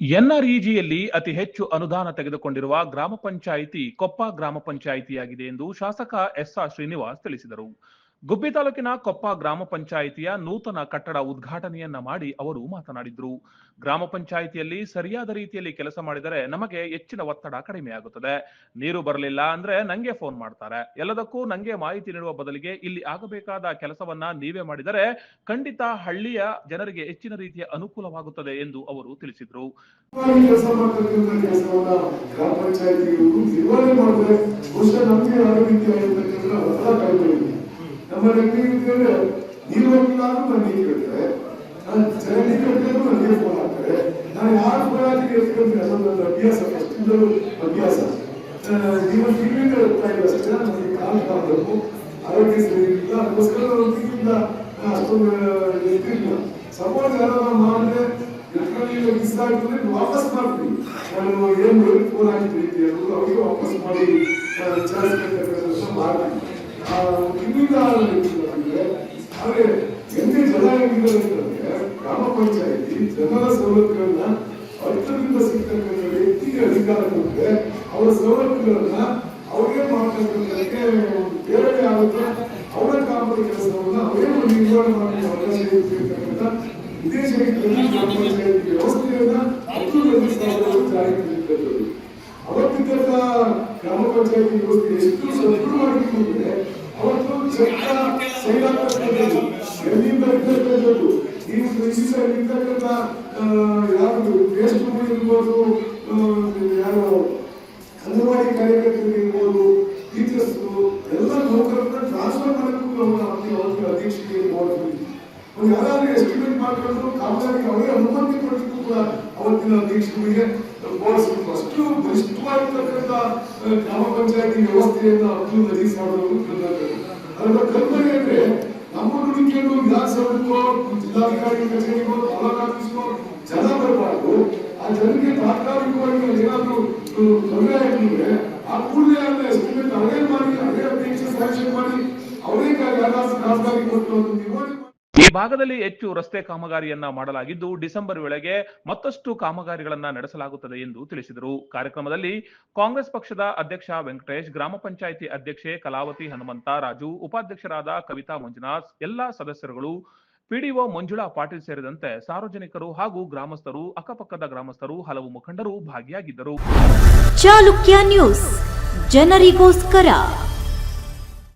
ಎನ್ಆರ್ಇಜಿಯಲ್ಲಿ ಅತಿ ಹೆಚ್ಚು ಅನುದಾನ ತೆಗೆದುಕೊಂಡಿರುವ ಗ್ರಾಮ ಪಂಚಾಯಿತಿ ಕೊಪ್ಪ ಗ್ರಾಮ ಪಂಚಾಯಿತಿಯಾಗಿದೆ ಎಂದು ಶಾಸಕ ಎಸ್ಆರ್ ಶ್ರೀನಿವಾಸ್ ತಿಳಿಸಿದರು. ಗುಬ್ಬಿ ತಾಲೂಕಿನ ಕೊಪ್ಪ ಗ್ರಾಮ ಪಂಚಾಯಿತಿಯ ನೂತನ ಕಟ್ಟಡ ಉದ್ಘಾಟನೆಯನ್ನ ಮಾಡಿ ಅವರು ಮಾತನಾಡಿದ್ರು. ಗ್ರಾಮ ಪಂಚಾಯಿತಿಯಲ್ಲಿ ಸರಿಯಾದ ರೀತಿಯಲ್ಲಿ ಕೆಲಸ ಮಾಡಿದರೆ ನಮಗೆ ಹೆಚ್ಚಿನ ಒತ್ತಡ ಕಡಿಮೆಯಾಗುತ್ತದೆ ನೀರು ಬರಲಿಲ್ಲ ಅಂದ್ರೆ ನಂಗೆ ಫೋನ್ ಮಾಡ್ತಾರೆ. ಎಲ್ಲದಕ್ಕೂ ನಂಗೆ ಮಾಹಿತಿ ನೀಡುವ ಬದಲಿಗೆ ಇಲ್ಲಿ ಆಗಬೇಕಾದ ಕೆಲಸವನ್ನ ನೀವೇ ಮಾಡಿದರೆ ಖಂಡಿತ ಹಳ್ಳಿಯ ಜನರಿಗೆ ಹೆಚ್ಚಿನ ರೀತಿಯ ಅನುಕೂಲವಾಗುತ್ತದೆ ಎಂದು ಅವರು ತಿಳಿಸಿದ್ರು. ಪಂಚಾಯತಿಗಳು ನಿರ್ವಹಣೆ ಮಾಡಿದ್ರೆ ಬಹುಶಃ ನಮಗೆ ಯಾವ ರೀತಿಯಾಗಿರ್ತಕ್ಕಂಥ ಒತ್ತಡ ಕಡಿಮೆ ಇದೆ ನಮ್ಮ ಹೆಂಗೆ ಅಂತಂದ್ರೆ ನೀರು ಹೋಗಿಲ್ಲ ಅಂದ್ರೂ ನಾನು ಕೇಳ್ತಾರೆ ನನಗೆ ಫೋನ್ ಆಗ್ತಾರೆ ನಾನು ಯಾರು ಫೋನ್ ನನ್ನ ಅಭ್ಯಾಸ ಫಸ್ಟ್ ಅಭ್ಯಾಸ ನೀವು ಟಿವಿಯಿಂದ ಹೋಗ್ತಾ ಇಲ್ಲ ಅಷ್ಟೇ? ನನಗೆ ಕಾಲು ಇಲ್ಲ. ಅದಕ್ಕೋಸ್ಕರ ನಾನು ಟಿವಿಯಿಂದ ಅಷ್ಟೊಂದು ಎತ್ತಿಲ್ಲ ಮಿಸ್ ಆಗ್ತದೆ. ವಾಪಸ್ ಮಾಡ್ತೀವಿ ನಾನು ಏನು ಫೋನ್ ಹಾಕಿದ್ದೀನಿ ಅನ್ನೋದು ಅವ್ರಿಗೆ ವಾಪಸ್ ಮಾಡಿ ವಿಚಾರಿಸ್ಬೇಕಂತ ಮಾಡ್ತೀವಿ ಅಂದ್ರೆ ಆದ್ರೆ ಎಂದೇ ಜನ ಏನಿದ್ದಾರೆ ಅಂತಂದ್ರೆ ಗ್ರಾಮ ಪಂಚಾಯತಿ ಜನರ ಸವಲತ್ತುಗಳನ್ನ ಅರ್ಥದಿಂದ ಸಿಗ್ತಕ್ಕಂಥ ವ್ಯಕ್ತಿಗೆ ಅಧಿಕಾರ ಅವರ ಸವಲತ್ತುಗಳನ್ನ ಅವ್ರಿಗೆ ಮಾಡ್ತಕ್ಕಂಥಕ್ಕೆ ಬೇರೆ ಅವರ ಕಾಮದ ಕೆಲಸವನ್ನು ಅವರೇ ನಿರ್ವಹಣೆ ಮಾಡಲು ಅವಕಾಶ ಇರ್ತಕ್ಕಂಥ ವಿದೇಶ ಗ್ರಾಮ ಪಂಚಾಯತಿ ಹತ್ತು ಸಾವಿರ ಜಾರಿಗೆ ತಂದಿರ್ತಕ್ಕಂಥದ್ದು ಅವತ್ತಿದ್ದಂತ ಗ್ರಾಮ ಪಂಚಾಯತಿ ವ್ಯವಸ್ಥೆ ಎಷ್ಟು ಸದೃಢವಾಗಿತ್ತು ಸೈಲಾಗ್ತಕ್ಕಂಥದ್ದು ಎಲ್ಲಿಂದ ಇರ್ತಕ್ಕಂಥದ್ದು ಈ ಕೃಷಿಸ ಇರ್ತಕ್ಕಂಥ ಯಾರು ವೇಸ್ಟ್ ಇರ್ಬೋದು ಯಾರು ಅಂಗನವಾಡಿ ಕಾರ್ಯಕರ್ತರು ಇರ್ಬೋದು ಎಲ್ಲ ನೌಕರರನ್ನ ಟ್ರಾನ್ಸ್ಫರ್ ಮಾಡಕ್ಕೂ ಅವ್ರಿಗೆ ಬೋರ್ಡ್ ಅವ್ರು ಯಾರಾದ್ರೂ ಎಸ್ಟಿಮೇಟ್ ಮಾಡ್ಕೊಂಡು ಕಾಮಗಾರಿ ಅವರೇ ಅನುಮತಿ ಕೊಡಲಿಕ್ಕೂ ಕೂಡ ಅವತ್ತಿನ ಅಧ್ಯಕ್ಷರಿಗೆ ಬೋರ್ಡ್ ಅಷ್ಟು ಬಲಿಷ್ಠವಾಗಿರ್ತಕ್ಕಂಥ ಗ್ರಾಮ ಪಂಚಾಯತಿ ವ್ಯವಸ್ಥೆಯನ್ನ ಅಭಿವೃದ್ಧಿ ಮಾಡೋದು ಅದರ ಕಲ್ಪನೆ ಅಂದ್ರೆ ನಮ್ಮ ನುಡಿಕೆಯನ್ನು ವಿಧಾನಸೌಧಕ್ಕೋ ಜಿಲ್ಲಾಧಿಕಾರಿ ಕಚೇರಿಗೋ ತಾಲೂಕು ಆಫೀಸ್ಗೋ ಜನ ಬರಬಾರ್ದು. ಆ ಜನರಿಗೆ ತಾತ್ಕಾಲಿಕವಾಗಿ ಏನಾದರೂ ತೊಂದರೆ ಆಗಿದ್ರೆ ಆ ಕೂಡಲೇ ಅದನ್ನ ಎಸ್ಟಿಮೇಟ್ ಅವರೇ ಮಾಡಿ, ಅದೇ ಅಧ್ಯಕ್ಷ ಸ್ಯಾಂಕ್ಷನ್ ಮಾಡಿ, ಅವರೇ ಕಾಮಗಾರಿ ಕೊಟ್ಟು ಈ ಭಾಗದಲ್ಲಿ ಹೆಚ್ಚು ರಸ್ತೆ ಕಾಮಗಾರಿಯನ್ನ ಮಾಡಲಾಗಿದ್ದು ಡಿಸೆಂಬರ್ ವೇಳೆಗೆ ಮತ್ತಷ್ಟು ಕಾಮಗಾರಿಗಳನ್ನ ನಡೆಸಲಾಗುತ್ತದೆ ಎಂದು ತಿಳಿಸಿದರು. ಕಾರ್ಯಕ್ರಮದಲ್ಲಿ ಕಾಂಗ್ರೆಸ್ ಪಕ್ಷದ ಅಧ್ಯಕ್ಷ ವೆಂಕಟೇಶ್, ಗ್ರಾಮ ಪಂಚಾಯಿತಿ ಅಧ್ಯಕ್ಷೆ ಕಲಾವತಿ ಹನುಮಂತ, ರಾಜು ಉಪಾಧ್ಯಕ್ಷರಾದ ಕವಿತಾ ಮಂಜುನಾಥ್, ಎಲ್ಲಾ ಸದಸ್ಯರುಗಳು, ಪಿಡಿಒ ಮಂಜುಳಾ ಪಾಟೀಲ್ ಸೇರಿದಂತೆ ಸಾರ್ವಜನಿಕರು ಹಾಗೂ ಗ್ರಾಮಸ್ಥರು, ಅಕ್ಕಪಕ್ಕದ ಗ್ರಾಮಸ್ಥರು, ಹಲವು ಮುಖಂಡರು ಭಾಗಿಯಾಗಿದ್ದರು. ಚಾಲುಕ್ಯ ನ್ಯೂಸ್. ಜನರಿಗೋಸ್ಕರ.